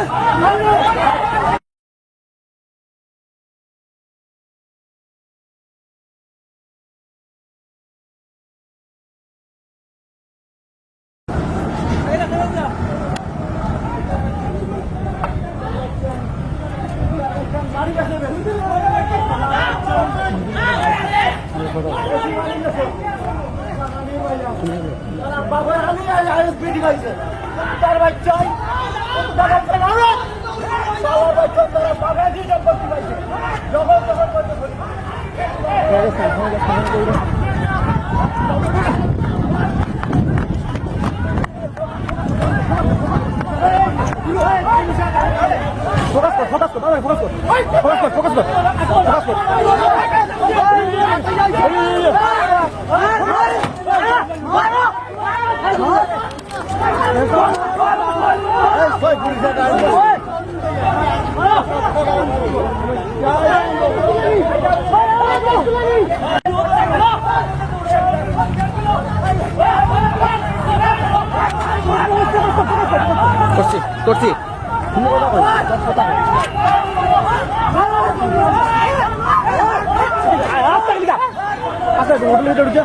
তার বাচ্চাই ফোকাস কর ফোকাস কর ফোকাস কর ফোকাস কর ফোকাস কর ফোকাস কর করছি করছি আস্তে আস্তে হোটেলে উঠে